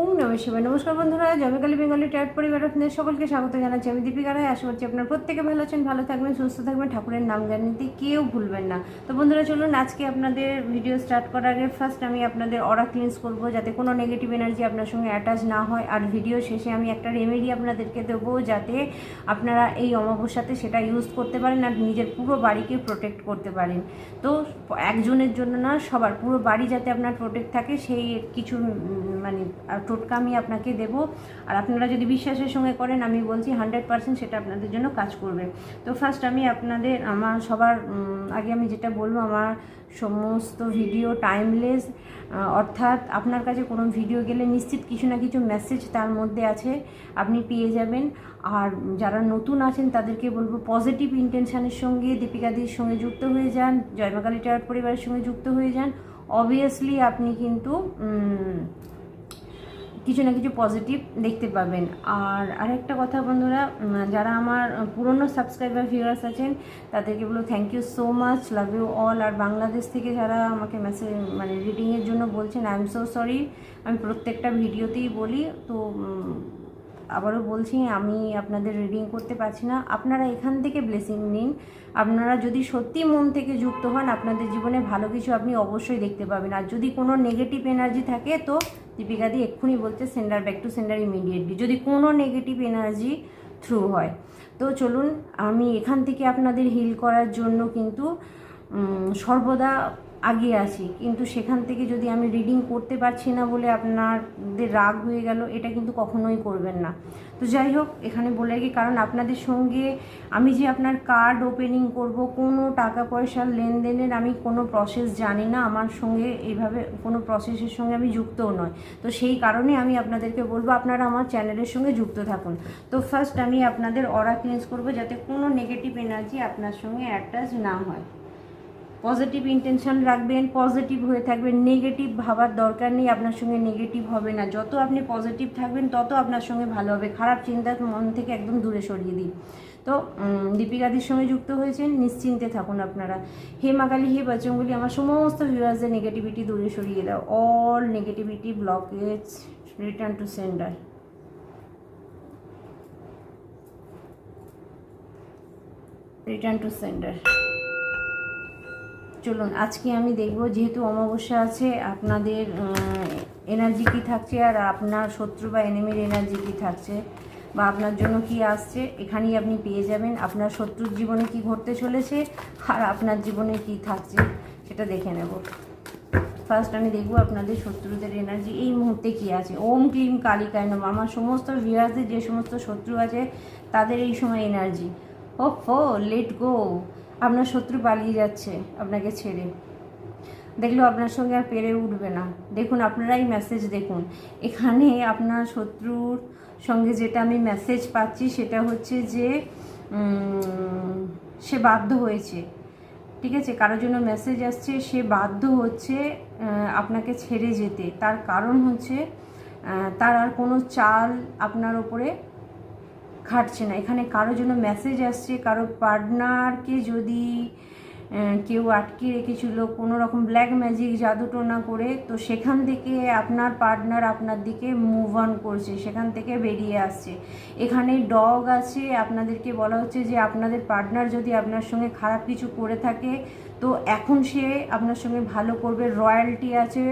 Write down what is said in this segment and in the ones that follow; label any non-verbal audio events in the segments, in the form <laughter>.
ওম নমঃ নমস্কার বন্ধুরা জমিকালী বেঙ্গলি ট্যাট পরিবার আপনাদের সকলকে স্বাগত জানাচ্ছি। আমি দীপিকা রায়, আশা করছি আপনার প্রত্যেকে ভালো আছেন, ভালো থাকবেন, সুস্থ থাকবেন। ঠাকুরের নাম জানিতে কেউ ভুলবেন না। তো বন্ধুরা, চলুন আজকে আপনাদের ভিডিও স্টার্ট করার আগে ফার্স্ট আমি আপনাদের অরা ক্লিনস করব, যাতে কোনো নেগেটিভ এনার্জি আপনার সঙ্গে অ্যাটাচ না হয়। আর ভিডিও শেষে আমি একটা রেমেডি আপনাদেরকে দেবো, যাতে আপনারা এই অমাবস্যাতে সেটা ইউজ করতে পারেন আর নিজের পুরো বাড়িকে প্রোটেক্ট করতে পারেন। তো একজনের জন্য না, সবার পুরো বাড়ি যাতে আপনার প্রোটেক্ট থাকে, সেই কিছু মানে টোটকা আমি আপনাকে দেবো। আর আপনারা যদি বিশ্বাসের সঙ্গে করেন, আমি বলছি হান্ড্রেড পার্সেন্ট সেটা আপনাদের জন্য কাজ করবে। তো ফার্স্ট আমি আপনাদের, আমার সবার আগে আমি যেটা বলব, আমার সমস্ত ভিডিও টাইমলেস অর্থাৎ আপনার কাছে কোনো ভিডিও গেলে নিশ্চিত কিছু না কিছু মেসেজ তার মধ্যে আছে, আপনি পেয়ে যাবেন। আর যারা নতুন আছেন, তাদেরকে বলব পজিটিভ ইন্টেনশনের সঙ্গে দীপিকাদির সঙ্গে যুক্ত হয়ে যান, জয়মাকালী টায়ার পরিবারের সঙ্গে যুক্ত হয়ে যান। অবভিয়াসলি আপনি কিন্তু কিছু না কিছু পজিটিভ দেখতে পাবেন। আর আরেকটা কথা বন্ধুরা যারা আমার পুরনো সাবস্ক্রাইবার ভিউয়ার্স আছেন, তাদেরকে বলো thank you so much love you all আর বাংলাদেশ থেকে যারা আমাকে মেসেজ মানে রিডিংয়ের জন্য বলছেন আই এম সো সরি আমি প্রত্যেকটা ভিডিওতেই বলি, তো আবারও বলছি, আমি আপনাদের রিডিং করতে পারছি না। আপনারা এখান থেকে ব্লেসিং নিন। আপনারা যদি সত্যি মন থেকে যুক্ত হন, আপনাদের জীবনে ভালো কিছু আপনি অবশ্যই দেখতে পাবেন। আর যদি কোনো নেগেটিভ এনার্জি থাকে, তো দীপিকাদি এক্ষুনি বলছে sender back to sender immediately যদি কোনো নেগেটিভ এনার্জি থ্রু হয়। তো চলুন, আমি এখান থেকে আপনাদের হিল করার জন্য কিন্তু সর্বদা আগিয়ে আছি। কিন্তু সেখান থেকে যদি আমি রিডিং করতে পারছি না বলে আপনাদের রাগ হয়ে গেল, এটা কিন্তু কখনোই করবেন না। তো যাই হোক, এখানে বলে রাখি, কারণ আপনাদের সঙ্গে আমি যে আপনার কার্ড ওপেনিং করব, কোনো টাকা পয়সার লেনদেনের আমি কোনো প্রসেস জানি না। আমার সঙ্গে এইভাবে কোনো প্রসেসের সঙ্গে আমি যুক্তও নয়। তো সেই কারণে আমি আপনাদেরকে বলব, আপনারা আমার চ্যানেলের সঙ্গে যুক্ত থাকুন। তো ফার্স্ট আমি আপনাদের অরা ক্লিনস করব, যাতে কোনো নেগেটিভ এনার্জি আপনার সঙ্গে অ্যাটাচ না হয়। পজিটিভ ইন্টেনশন রাখবেন পজিটিভ হয়ে থাকবেন নেগেটিভ ভাবার দরকার নেই, আপনার সঙ্গে নেগেটিভ হবে না। যত আপনি পজিটিভ থাকবেন, তত আপনার সঙ্গে ভালো হবে। খারাপ চিন্তা মন থেকে একদম দূরে সরিয়ে দিই তো দীপিকাদির সঙ্গে যুক্ত হয়েছেন, নিশ্চিন্তে থাকুন আপনারা। হে মাকালি হে বচঙ্গুলি আমার সমস্ত ভিউয়ার্সদের নেগেটিভিটি দূরে সরিয়ে দাও। All negativity blockage return to sender return to sender চলুন, আজকে আমি দেখব যেহেতু অমাবস্যা আছে, আপনাদের এনার্জি কি থাকছে আর আপনার শত্রু বা এনিমির এনার্জি কি থাকছে বা আপনার জন্য কি আসছে, এখানেই আপনি পেয়ে যাবেন। আপনার শত্রুর জীবনে কি ঘটতে চলেছে আর আপনার জীবনে কি থাকছে, সেটা দেখে নেব। ফার্স্ট আমি দেখব আপনাদের শত্রুদের এনার্জি এই মুহূর্তে কি আছে? ওম, ক্লিম কালিকায় নম আমার সমস্ত ভিউয়ার্সদের যে সমস্ত শত্রু আছে, তাদের এই সময় এনার্জি ও ফো লেট গো আপনার শত্রু পালিয়ে যাচ্ছে আপনাকে ছেড়ে। দেখলেও আপনার সঙ্গে আর পেরে উঠবে না। দেখুন, আপনারাই মেসেজ দেখুন। এখানে আপনার শত্রুর সঙ্গে যেটা আমি মেসেজ পাচ্ছি সেটা হচ্ছে যে সে বাধ্য হয়েছে। ঠিক আছে? কারোর জন্য মেসেজ আসছে, সে বাধ্য হচ্ছে আপনাকে ছেড়ে যেতে। তার কারণ হচ্ছে তার আর কোনো চাল আপনার ওপরে খাটছে না। এখানে কারোর জন্য মেসেজ আসছে কারও পার্টনারকে যদি কেউ আটকে রেখেছিল, কোনো রকম ব্ল্যাক ম্যাজিক জাদুটোনা করে, তো সেখান থেকে আপনার পার্টনার আপনার দিকে মুভ অন করছে, সেখান থেকে বেরিয়ে আসছে। এখানে ডগ আছে, আপনাদেরকে বলা হচ্ছে যে আপনাদের পার্টনার যদি আপনার সঙ্গে খারাপ কিছু করে থাকে তো এখন সে আপনার সঙ্গে ভালো করবে। রয়্যালটি আছে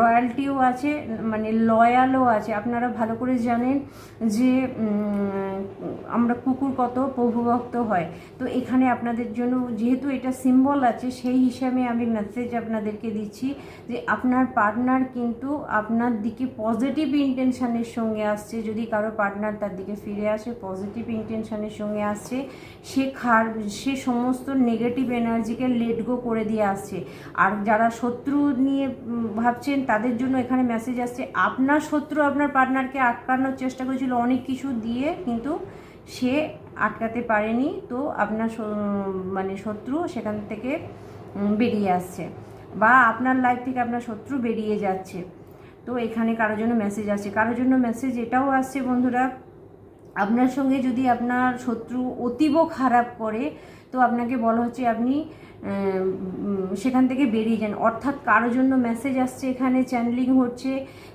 রয়্যালটিও আছে মানে লয়ালও আছে। আপনারা ভালো করে জানেন যে আমরা কুকুর কত প্রভুভক্ত হয়। তো এখানে আপনাদের জন্য যেহেতু এটা সিম্বল আছে, সেই হিসাবে আমি মেসেজ আপনাদেরকে দিচ্ছি যে আপনার পার্টনার কিন্তু আপনার দিকে পজিটিভ ইন্টেনশনের সঙ্গে আসছে। যদি কারও পার্টনার তার দিকে ফিরে আসে পজিটিভ ইন্টেনশনের সঙ্গে আসছে, সে খার, সে সমস্ত নেগেটিভ এনার্জিকে লেট গো করে দিয়ে আসছে। আর যারা শত্রু নিয়ে ভাবছেন, তাদের জন্য এখানে মেসেজ আসছে, আপনার শত্রু আপনার পার্টনারকে আটকানোর চেষ্টা করেছিল, অনেক কিছু দিয়ে কিন্তু সে আটকাতে পারেনি, তো আপনার মানে শত্রু সেখান থেকে বেরিয়ে আসছে বা আপনার লাইফ থেকে আপনার শত্রু বেরিয়ে যাচ্ছে। তো এখানে কারোর জন্য মেসেজ আসছে। কারোর জন্য মেসেজ এটাও আসছে, বন্ধুরা, আপনার সঙ্গে যদি আপনার শত্রু অতীব খারাপ করে, তো আপনাকে বলা হচ্ছে আপনি সেখান থেকে বেরিয়ে যান। অর্থাৎ কারোর জন্য মেসেজ আসছে এখানে চ্যানেলিং হচ্ছে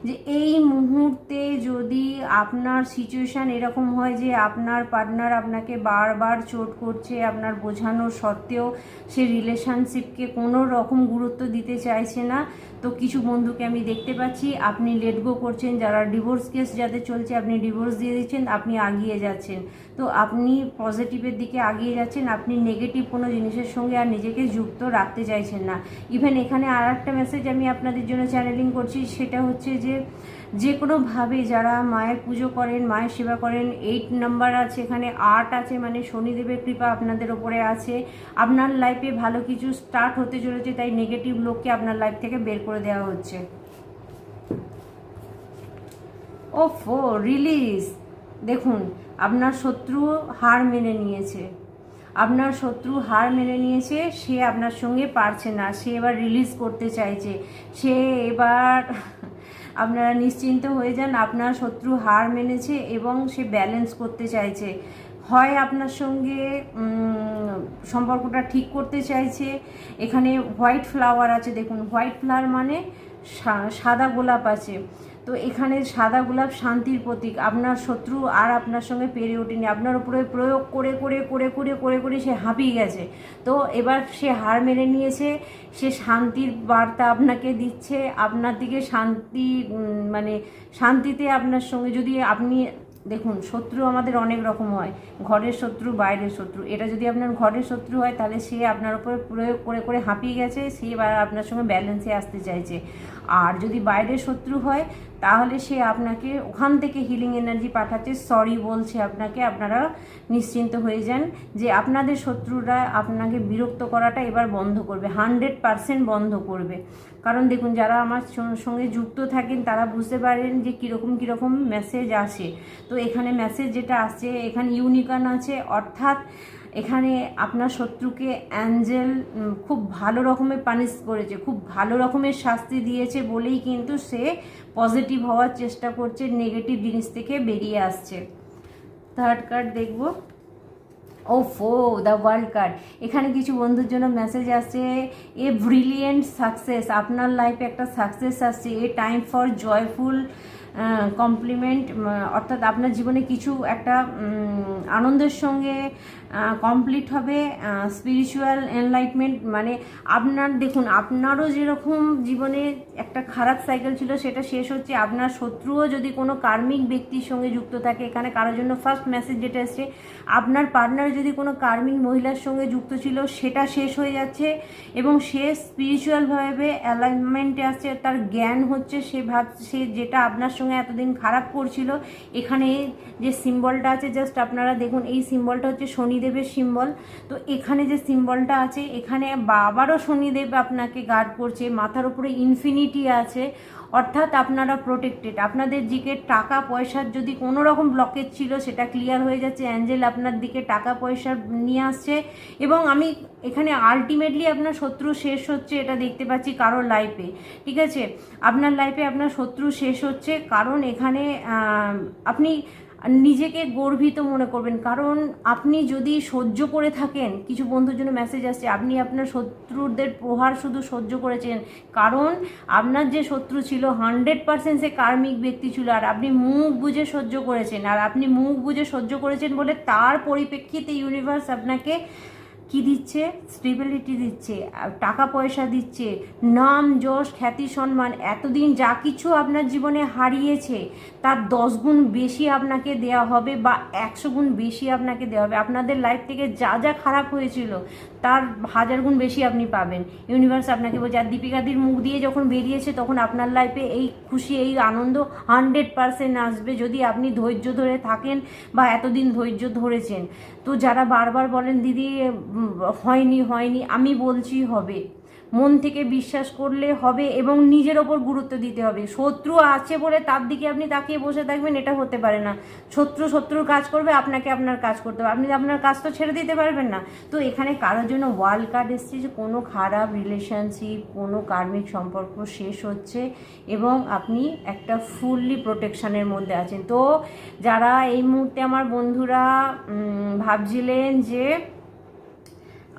যে এই মুহূর্তে যদি আপনার সিচুয়েশান এরকম হয় যে আপনার পার্টনার আপনাকে বারবার চোট করছে, আপনার বোঝানোর সত্ত্বেও সে রিলেশনশিপকে কোনো রকম গুরুত্ব দিতে চাইছে না, তো কিছু বন্ধুকে আমি দেখতে পাচ্ছি, আপনি লেট গো করছেন। যারা ডিভোর্স কেস যাদের চলছে, আপনি ডিভোর্স দিয়ে দিচ্ছেন, আপনি আগিয়ে যাচ্ছেন। তো আপনি পজিটিভের দিকে আগিয়ে যাচ্ছেন, আপনি নেগেটিভ কোনো জিনিসের সঙ্গে আর নিজেকে যুক্ত রাখতে চাইছেন না। ইভেন এখানে আর একটা মেসেজ আমি আপনাদের জন্য চ্যানেলিং করছি, সেটা হচ্ছে যে যে কোনোভাবে যারা মায়ের পুজো করেন, মায়ের সেবা করেন এইট নাম্বার আছে এখানে, আট আছে মানে শনিদেবের কৃপা আপনাদের ওপরে আছে। আপনার লাইফে ভালো কিছু স্টার্ট হতে চলেছে, তাই নেগেটিভ লোককে আপনার লাইফ থেকে বের করে দেওয়া হচ্ছে। ও ফো রিলিজ দেখুন, আপনার শত্রু হার মেনে নিয়েছে। আপনার শত্রু হার মেনে নিয়েছে, সে আপনার সঙ্গে পারছে না, সে এবার রিলিজ করতে চাইছে। সে এবার <laughs> আপনারা নিশ্চিন্ত হয়ে যান, আপনার শত্রু হার মেনেছে এবং সে ব্যালেন্স করতে চাইছে। হয় আপনার সঙ্গে সম্পর্কটা ঠিক করতে চাইছে। এখানে হোয়াইট ফ্লাওয়ার আছে, দেখুন হোয়াইট ফ্লাওয়ার মানে সাদা গোলাপ আছে। তো এখানে সাদা গোলাপ শান্তির প্রতীক। আপনার শত্রু আর আপনার সঙ্গে পেরে ওঠেনি। আপনার উপরে প্রয়োগ করে করে করে করে করে করে সে হাঁপিয়ে গেছে। তো এবার সে হার মেনে নিয়েছে। সে শান্তির বার্তা আপনাকে দিচ্ছে। আপনার দিকে শান্তি মানে শান্তিতে আপনার সঙ্গে যদি আপনি, দেখুন, শত্রু আমাদের অনেক রকম হয়। ঘরের শত্রু, বাইরের শত্রু। এটা যদি আপনার ঘরের শত্রু হয়, তাহলে সে আপনার উপরে প্রয়োগ করে করে হাঁপিয়ে গেছে। সে আপনার সঙ্গে ব্যালেন্সে আসতে চাইছে। আর যদি বাইরের শত্রু হয়, তাহলে সে আপনাকে ওখান থেকে হিলিং এনার্জি পাঠাচ্ছে। সরি বলছে আপনাকে, আপনারা নিশ্চিন্ত হয়ে যান যে আপনাদের শত্রুরা আপনাকে বিরক্ত করাটা এবার বন্ধ করবে হান্ড্রেড পারসেন্ট বন্ধ করবে। কারণ দেখুন, যারা আমার সঙ্গে যুক্ত থাকেন, তারা বুঝতে পারেন যে কীরকম কীরকম মেসেজ আসে। তো এখানে মেসেজ যেটা আসছে, এখানে ইউনিকন আছে, অর্থাৎ এখানে আপনার শত্রুকে অ্যাঞ্জেল খুব ভালো রকমের পানিশ করেছে, খুব ভালো রকমের শাস্তি দিয়েছে বলেই কিন্তু সে পজিটিভ হওয়ার চেষ্টা করছে নেগেটিভ জিনিস থেকে বেরিয়ে আসছে। থার্ড কার্ড দেখব। ও ফো দ্য ওয়ার্ল্ড কার্ড এখানে কিছু বন্ধুর জন্য মেসেজ আসছে, এ ব্রিলিয়েন্ট সাকসেস আপনার লাইফে একটা সাকসেস আসছে, a time for joyful compliment অর্থাৎ আপনার জীবনে কিছু একটা আনন্দের সঙ্গে কমপ্লিট হবে স্পিরিচুয়াল এনলাইটমেন্ট মানে আপনার, দেখুন, আপনারও যেরকম জীবনে একটা খারাপ সাইকেল ছিল, সেটা শেষ হচ্ছে, আপনার শত্রুও যদি কোনো কার্মিক ব্যক্তির সঙ্গে যুক্ত থাকে, এখানে কারোর জন্য ফার্স্ট মেসেজ যেটা এসছে, আপনার পার্টনার যদি কোনো কার্মিক মহিলার সঙ্গে যুক্ত ছিল, সেটা শেষ হয়ে যাচ্ছে, এবং সে স্পিরিচুয়ালভাবে অ্যালাইনমেন্টে আসছে, তার জ্ঞান হচ্ছে, সে ভাব, সে যেটা আপনার সঙ্গে এতদিন খারাপ করছিল। এখানে যে সিম্বলটা আছে জাস্ট আপনারা দেখুন, এই সিম্বলটা হচ্ছে শনিদেবের সিম্বল। তো এখানে যে সিম্বলটা আছে, এখানে আবারও শনিদেব আপনাকে গার্ড করছে, মাথার উপরে ইনফিনিটি আছে। অর্থাৎ আপনারা প্রোটেক্টেড আপনাদের দিকে টাকা পয়সার যদি কোনো রকম ব্লকেজ ছিল, সেটা ক্লিয়ার হয়ে যাচ্ছে। অ্যাঞ্জেল আপনার দিকে টাকা পয়সা নিয়ে আসছে। এবং আমি এখানে আলটিমেটলি আপনার শত্রু শেষ হচ্ছে, এটা দেখতে পাচ্ছি কারোর লাইফে ঠিক আছে? আপনার লাইফে আপনার শত্রু শেষ হচ্ছে কারণ এখানে আপনি নিজেকে গর্বিত মনে করবেন। কারণ আপনি যদি সহ্য করে থাকেন, কিছু বন্ধুর জন্য মেসেজ আসছে, আপনি আপনার শত্রুদের প্রহার শুধু সহ্য করেছেন। কারণ আপনার যে শত্রু ছিল হান্ড্রেড পার্সেন্ট সে কার্মিক ব্যক্তি ছিল, আর আপনি মুখ বুঝে সহ্য করেছেন। আর আপনি মুখ বুঝে সহ্য করেছেন বলে তার পরিপ্রেক্ষিতে ইউনিভার্স আপনাকে কি দিচ্ছে? স্টেবিলিটি দিচ্ছে টাকা পয়সা দিচ্ছে, নাম, যশ, খ্যাতি, সম্মান, এতদিন যা কিছু আপনার জীবনে হারিয়েছে, তার দশ গুণ বেশি আপনাকে দেয়া হবে বা একশো গুণ বেশি আপনাকে দেওয়া হবে। আপনাদের লাইফ থেকে যা যা খারাপ হয়েছিল তার হাজার গুণ বেশি আপনি পাবেন। ইউনিভার্স আপনাকে বলছে, আর দীপিকাদির মুখ দিয়ে যখন বেরিয়েছে, তখন আপনার লাইফে এই খুশি, এই আনন্দ হান্ড্রেড পারসেন্ট আসবে যদি আপনি ধৈর্য ধরে থাকেন বা এতদিন ধৈর্য ধরেছেন। তো যারা বারবার বলেন, দিদি হয়নি হয়নি, আমি বলছি হবে। মন থেকে বিশ্বাস করলে হবে এবং নিজের ওপর গুরুত্ব দিতে হবে। শত্রু আছে বলে তার দিকে আপনি তাকিয়ে বসে থাকবেন, এটা হতে পারে না। শত্রু শত্রুর কাজ করবে, আপনাকে আপনার কাজ করতে হবে। আপনি আপনার কাজ তো ছেড়ে দিতে পারবেন না। তো এখানে কারোর জন্য ওয়ার্ল্ড কার্ড এসছে যে কোনো খারাপ রিলেশনশিপ কোনো কার্মিক সম্পর্ক শেষ হচ্ছে এবং আপনি একটা ফুললি প্রোটেকশানের মধ্যে আছেন। তো যারা এই মুহূর্তে আমার বন্ধুরা ভাবছিলেন যে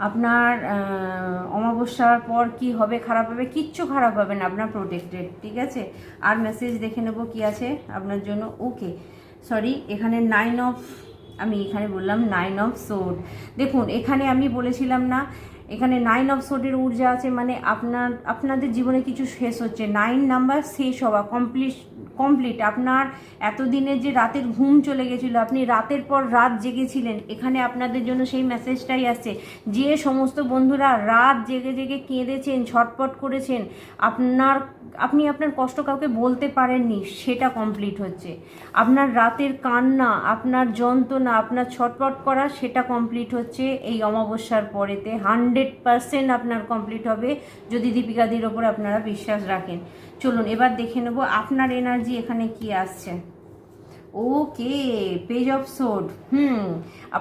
আপনার অমাবস্যার পর কি হবে, খারাপ হবে? কিচ্ছু খারাপ হবে না, আপনার প্রোটেক্টেড ঠিক আছে? আর মেসেজ দেখে নেব কি আছে আপনার জন্য? ওকে সরি এখানে নাইন অফ আমি এখানে বললাম নাইন অফ সোড দেখুন, এখানে আমি বলেছিলাম না, এখানে নাইন অফ সোডের ঊর্জা আছে মানে আপনার, আপনাদের জীবনে কিছু শেষ হচ্ছে নাইন নাম্বার শেষ হওয়া কমপ্লিট কমপ্লিট আপনার এতদিনের যে রাতের ঘুম চলে গেছিল, আপনি রাতের পর রাত জেগেছিলেন, এখানে আপনাদের জন্য সেই মেসেজটাই আসছে। যে সমস্ত বন্ধুরা রাত জেগে জেগে কেঁদেছেন, ছটপট করেছেন, আপনার, আপনি আপনার কষ্ট কাউকে বলতে পারেননি, সেটা কমপ্লিট হচ্ছে। আপনার রাতের কান্না, আপনার যন্ত্রণা, আপনার ছটপট করা, সেটা কমপ্লিট হচ্ছে এই অমাবস্যার পরেতে। হান্ড্রেড পারসেন্ট আপনার কমপ্লিট হবে, যদি দীপিকাদির ওপর আপনারা বিশ্বাস রাখেন। চলুন এবার দেখে নেব আপনার এনার্জি এখানে কি আসছে। Okay page of sort hmm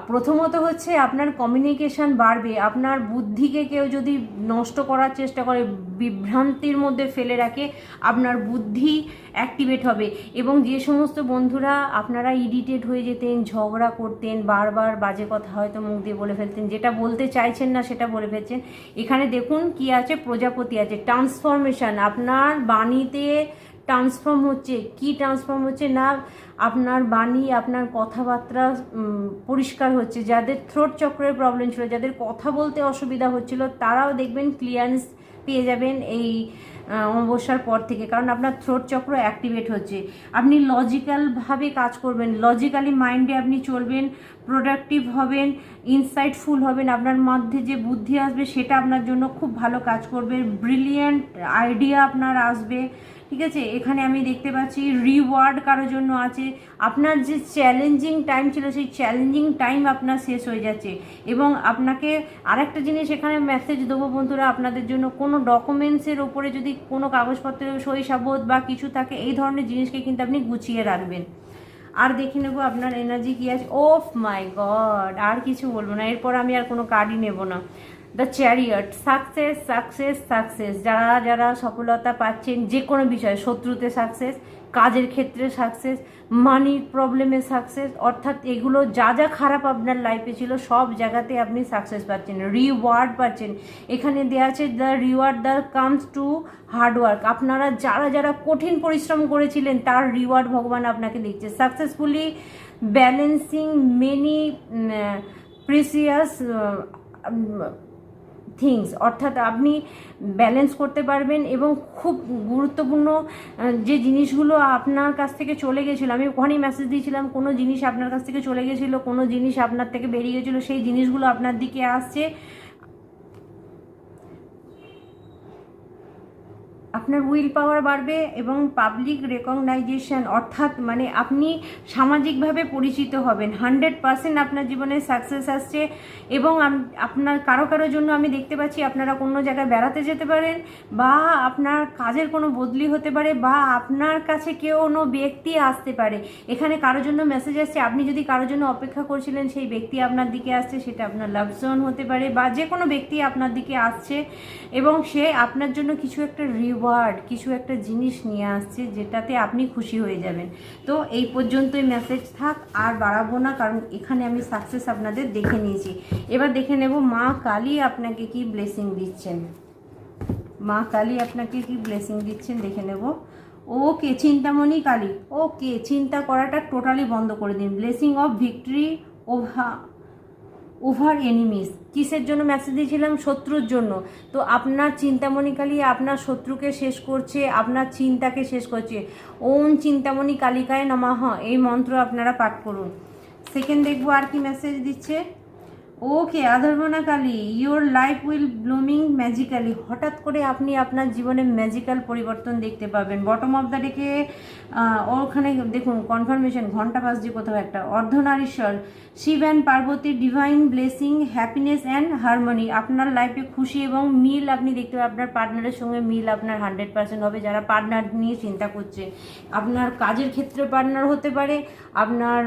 প্রথমত হচ্ছে আপনার কমিউনিকেশান বাড়বে। আপনার বুদ্ধিকে কেউ যদি নষ্ট করার চেষ্টা করে, বিভ্রান্তির মধ্যে ফেলে রাখে, আপনার বুদ্ধি অ্যাক্টিভেট হবে। এবং যে সমস্ত বন্ধুরা আপনারা ইরিটেট হয়ে যেতেন, ঝগড়া করতেন, বারবার বাজে কথা হয়তো মুখ দিয়ে বলে ফেলতেন, যেটা বলতে চাইছেন না সেটা বলে ফেলছেন, এখানে দেখুন কি আছে, প্রজাপতি আছে। ট্রান্সফরমেশন আপনার বাণীতে ট্রান্সফর্ম হচ্ছে, কি ট্রান্সফর্ম হচ্ছে না আপনার বাণী, আপনার কথাবার্তা পরিষ্কার হচ্ছে। যাদের থ্রোট চক্রের প্রবলেম ছিল, যাদের কথা বলতে অসুবিধা হচ্ছিল, তারাও দেখবেন ক্লিয়ারেন্স পেয়ে যাবেন এই অমাবস্যার পর থেকে। কারণ আপনার থ্রোট চক্র অ্যাক্টিভেট হচ্ছে। আপনি লজিক্যালভাবে কাজ করবেন লজিক্যালি মাইন্ডে আপনি চলবেন প্রোডাক্টিভ হবেন ইনসাইটফুল হবেন, আপনার মধ্যে যে বুদ্ধি আসবে, সেটা আপনার জন্য খুব ভালো কাজ করবে। ব্রিলিয়ান্ট আইডিয়া আপনার আসবে। ঠিক আছে? এখানে আমি দেখতে পাচ্ছি রিওয়ার্ড কারোর জন্য আছে। আপনার যে চ্যালেঞ্জিং টাইম ছিল, সেই চ্যালেঞ্জিং টাইম আপনার শেষ হয়ে যাচ্ছে। এবং আপনাকে আরেকটা জিনিস এখানে মেসেজ দেবো বন্ধুরা, আপনাদের জন্য কোনো ডকুমেন্টসের ওপরে যদি কোনো কাগজপত্রের সই বা কিছু থাকে, এই ধরনের জিনিসকে কিন্তু আপনি গুছিয়ে রাখবেন। আর দেখে নেব আপনার এনার্জি কি আছে। ওফ মাই গড আর কিছু বলব না। এরপর আমি আর কোনো কার্ডই নেব না। The chariot success success success যারা যারা সফলতা পাচ্ছেন যে কোনো বিষয়ে, শত্রুতে সাকসেস কাজের ক্ষেত্রে সাকসেস মানির প্রবলেমে সাকসেস অর্থাৎ এগুলো যা যা খারাপ আপনার লাইফে ছিল, সব জায়গাতে আপনি সাকসেস পাচ্ছেন। রিওয়ার্ড পাচ্ছেন। এখানে দেওয়া আছে the reward the comes to hard work আপনারা যারা যারা কঠিন পরিশ্রম করেছিলেন, তার রিওয়ার্ড ভগবান আপনাকে দিচ্ছে। Successfully balancing many precious things অর্থাৎ আপনি ব্যালেন্স করতে পারবেন এবং খুব গুরুত্বপূর্ণ যে জিনিসগুলো আপনার কাছ থেকে চলে গেছিল, আমি ওখানেই মেসেজ দিয়েছিলাম, কোনো জিনিস আপনার কাছ থেকে চলে গেছিল, কোনো জিনিস আপনার থেকে বেরিয়ে গেছিল, সেই জিনিসগুলো আপনার দিকে আসছে। আপনার উইল পাওয়ার বাড়বে এবং পাবলিক রেকগনাইজেশন অর্থাৎ মানে আপনি সামাজিকভাবে পরিচিত হবেন। হান্ড্রেড পার্সেন্ট আপনার জীবনে সাকসেস আসছে এবং আপনার কারও কারও জন্য আমি দেখতে পাচ্ছি আপনারা কোনো জায়গায় বেড়াতে যেতে পারেন বা আপনার কাজের কোনো বদলি হতে পারে বা আপনার কাছে কেউ কোনো ব্যক্তি আসতে পারে। এখানে কারোর জন্য মেসেজ আসছে, আপনি যদি কারোর জন্য অপেক্ষা করছিলেন সেই ব্যক্তি আপনার দিকে আসছে, সেটা আপনার লাভ জোন হতে পারে বা যে কোনো ব্যক্তি আপনার দিকে আসছে এবং সে আপনার জন্য কিছু একটা রিওয়ার্ড কিছু একটা জিনিস নিয়ে আসছে যেটাতে আপনি খুশি হয়ে যাবেন। তো এই পর্যন্তই মেসেজ থাক, আর বাড়াবো না, কারণ এখানে আমি সাকসেস আপনাদের দেখে নিয়েছি। এবার দেখে নেব মা কালী আপনাকে কি ব্লেসিং দিচ্ছেন। মা কালী আপনাকে কি ব্লেসিং দিচ্ছেন দেখে নেব। ওকে, চিন্তামণি কালী, ওকে, চিন্তা করাটা টোটালি বন্ধ করে দিন। Blessing of victory over over enemies কিসের জন্য মেসেজ দিয়েছিলাম? শত্রুর জন্য। তো আপনার চিন্তামণি কালী আপনার শত্রুকে শেষ করছে, আপনার চিন্তাকে শেষ করছে। ওম চিন্তামণি কালিকায় নমাহ এই মন্ত্র আপনারা পাঠ করুন। সেকেন্ড দেখব আর কি মেসেজ দিচ্ছে। Okay আধর্বনা Kali your life will blooming magically হঠাৎ করে আপনি আপনার জীবনে ম্যাজিক্যাল পরিবর্তন দেখতে পাবেন। বটম অফ দ্য ডেকে ওখানে দেখুন কনফার্মেশন ঘণ্টা বাজছে কোথাও একটা। Ardhanarishvara, Shiva and Parvati divine blessing happiness and harmony আপনার লাইফে খুশি এবং মিল আপনি দেখতে পাবেন। আপনার পার্টনারের সঙ্গে মিল আপনার হান্ড্রেড পার্সেন্ট হবে। যারা পার্টনার নিয়ে চিন্তা করছে, আপনার কাজের ক্ষেত্রে পার্টনার হতে পারে, আপনার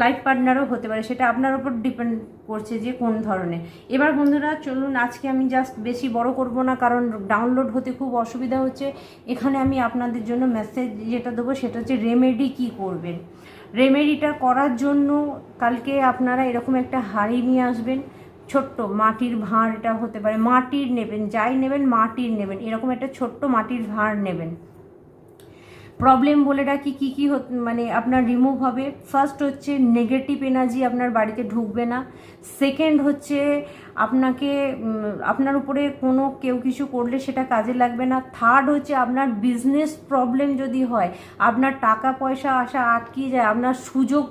লাইফ পার্টনারও হতে পারে, সেটা আপনার উপর ডিপেন্ড করছে যে কোন ধরনের। এবার বন্ধুরা, চলুন, আজকে আমি জাস্ট বেশি বড় করব না, কারণ ডাউনলোড হতে খুব অসুবিধা হচ্ছে। এখানে আমি আপনাদের জন্য মেসেজ যেটা দেবো, সেটা হচ্ছে রেমেডি কি করবেন। রেমেডিটা করার জন্য কালকে আপনারা এরকম একটা হাঁড়ি নিয়ে আসবেন, ছোট্ট মাটির ভাঁড় এটা হতে পারে। মাটির নেবেন, যাই নেবেন, মাটির নেবেন, এরকম একটা ছোট্ট মাটির ভাঁড় নেবেন। প্রবলেম বলে রাখি কী কী মানে আপনার রিমুভ হবে। ফার্স্ট হচ্ছে নেগেটিভ এনার্জি আপনার বাড়িতে ঢুকবে না। সেকেন্ড হচ্ছে আপনাকে আপনার উপরে কোনো কেউ কিছু করলে সেটা কাজে লাগবে না। থার্ড হচ্ছে আপনার বিজনেস প্রবলেম যদি হয়, আপনার টাকা পয়সা আসা আটকিয়ে যায়, আপনার সুযোগ,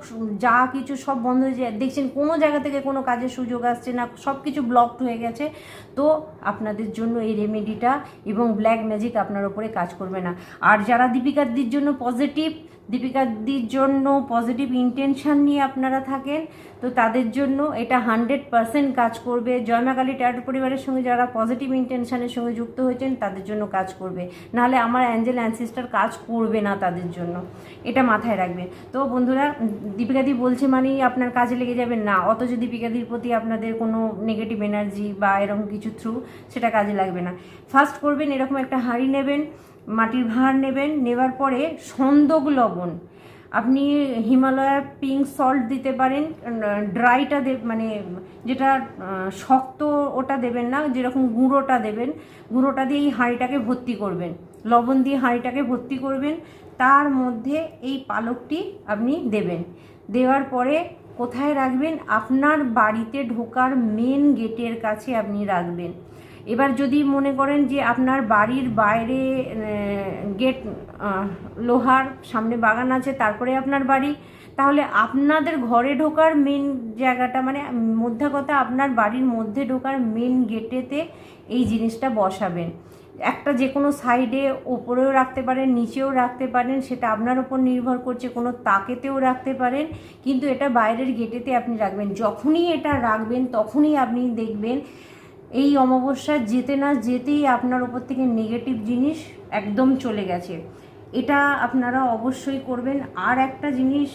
যা কিছু সব বন্ধ হয়ে যায়। দেখছেন কোনো জায়গা থেকে কোনো কাজের সুযোগ আসছে না, সব কিছু ব্লকড হয়ে গেছে। তো আপনাদের জন্য এই রেমেডিটা এবং ব্ল্যাক ম্যাজিক আপনার উপরে কাজ করবে না। আর যারা দীপিকাদির জন্য পজিটিভ দীপিকাদির জন্য পজিটিভ ইন্টেনশন নিয়ে আপনারা থাকেন, তো তাদের জন্য এটা হান্ড্রেড পারসেন্ট কাজ করবে। জয়মাকালী ট্যাটু পরিবারের সঙ্গে যারা পজিটিভ ইন্টেনশনের সঙ্গে যুক্ত হয়েছেন, তাদের জন্য কাজ করবে। নাহলে আমার অ্যাঞ্জেল অ্যানসিস্টার কাজ করবে না তাদের জন্য। এটা মাথায় রাখবেন। তো বন্ধুরা দীপিকাদি বলছে মানেই আপনার কাজে লেগে যাবেন না। অত অথচ দীপিকাদির প্রতি আপনাদের কোনো নেগেটিভ এনার্জি বা এরকম কিছু থ্রু সেটা কাজে লাগবে না। ফার্স্ট করবেন, এরকম একটা হাঁড়ি নেবেন। মাটির ভাঁড় নেবেন নেবার পরে সন্দক লবণ। আপনি হিমালয়ার পিঙ্ক সল্ট দিতে পারেন ড্রাইটা দে মানে যেটা শক্ত ওটা দেবেন না, যেরকম গুঁড়োটা দেবেন, গুঁড়োটা দিয়ে এই হাঁড়িটাকে ভর্তি করবেন। লবণ দিয়ে হাঁড়িটাকে ভর্তি করবেন, তার মধ্যে এই পালকটি আপনি দেবেন। দেওয়ার পরে কোথায় রাখবেন? আপনার বাড়িতে ঢোকার মেন গেটের কাছে আপনি রাখবেন। এবার যদি মনে করেন যে আপনার বাড়ির বাইরে গেট লোহার সামনে বাগান আছে, তারপরে আপনার বাড়ি, তাহলে আপনাদের ঘরে ঢোকার মেন জায়গাটা মানে মধ্যে কথা আপনার বাড়ির মধ্যে ঢোকার মেন গেটেতে এই জিনিসটা বসাবেন। একটা যে কোনো সাইডে ওপরেও রাখতে পারেন, নিচেও রাখতে পারেন, সেটা আপনার ওপর নির্ভর করছে, কোনো তাকেতেও রাখতে পারেন, কিন্তু এটা বাইরের গেটেতে আপনি রাখবেন। যখনই এটা রাখবেন, তখনই আপনি দেখবেন এই অমাবস্যা যেতে না যেতেই আপনার ওপর থেকে নেগেটিভ জিনিস একদম চলে গেছে। এটা আপনারা অবশ্যই করবেন। আর একটা জিনিস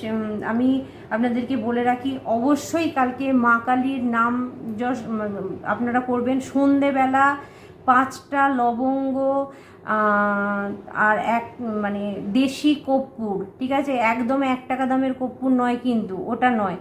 আমি আপনাদেরকে বলে রাখি, অবশ্যই কালকে মা কালীর নাম যশ আপনারা করবেন। সন্ধেবেলা পাঁচটা লবঙ্গ আর এক মানে দেশি কর্পূর, ঠিক আছে? একদম এক টাকা দামের কর্পূর নয় কিন্তু, ওটা নয়।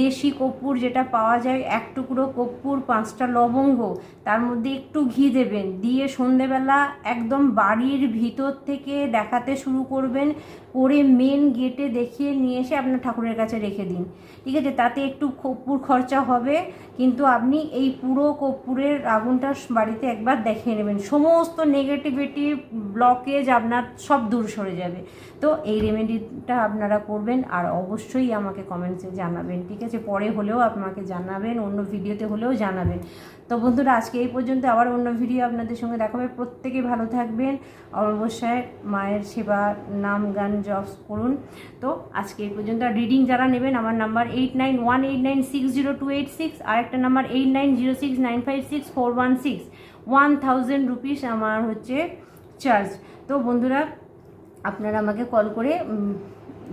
দেশি কর্পূর যেটা পাওয়া যায়, এক টুকরো কর্পূর, পাঁচটা লবঙ্গ, তার মধ্যে একটু ঘি দেবেন। দিয়ে সন্ধেবেলা একদম বাড়ির ভিতর থেকে দেখাতে শুরু করবেন, করে মেন গেটে দেখিয়ে নিয়ে এসে আপনার ঠাকুরের কাছে রেখে দিন। ঠিক আছে? তাতে একটু কর্পূর খরচা হবে, কিন্তু আপনি এই পুরো কর্পূরের আগুনটা বাড়িতে একবার দেখিয়ে নেবেন। সমস্ত নেগেটিভিটি ব্লকেজ আপনার সব দূর সরে যাবে। তো এই রেমেডিটা আপনারা করবেন আর অবশ্যই আমাকে কমেন্টসে জানাবেন, ঠিক আছে? পরে হলেও আপনাকে জানাবেন, অন্য ভিডিওতে হলেও জানাবেন। তো বন্ধুরা, আজকে এই পর্যন্ত আবার অন্য ভিডিও আপনাদের সঙ্গে দেখা হবে। প্রত্যেকে ভালো থাকবেন। অবশ্যই মায়ের সেবা, নাম গান জবস করুন। তো আজকে এই পর্যন্ত আর রিডিং যারা নেবেন, আমার number eight nine one eight nine six zero two eight six আর একটা number eight nine zero six nine five six four one six one thousand rupees আমার হচ্ছে চার্জ তো বন্ধুরা, আপনারা আমাকে কল করে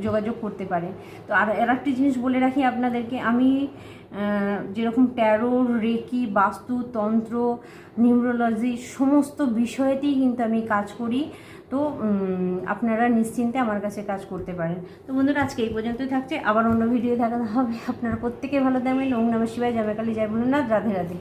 যোগাযোগ করতে পারেন। তো আর আর একটি জিনিস বলে রাখি আপনাদেরকে, আমি যেরকম ট্যারো রেকি বাস্তু, তন্ত্র নিউরোলজি সমস্ত বিষয়েতেই কিন্তু আমি কাজ করি। তো আপনারা নিশ্চিন্তে আমার কাছে কাজ করতে পারেন। তো বন্ধুরা, আজকে এই পর্যন্তই থাকছে। আবার অন্য ভিডিও দেখা হবে। আপনারা প্রত্যেকে ভালো থাকবেন। ওম নমঃ শিবায়। জামেকালি বলুন না রাধে রাধে।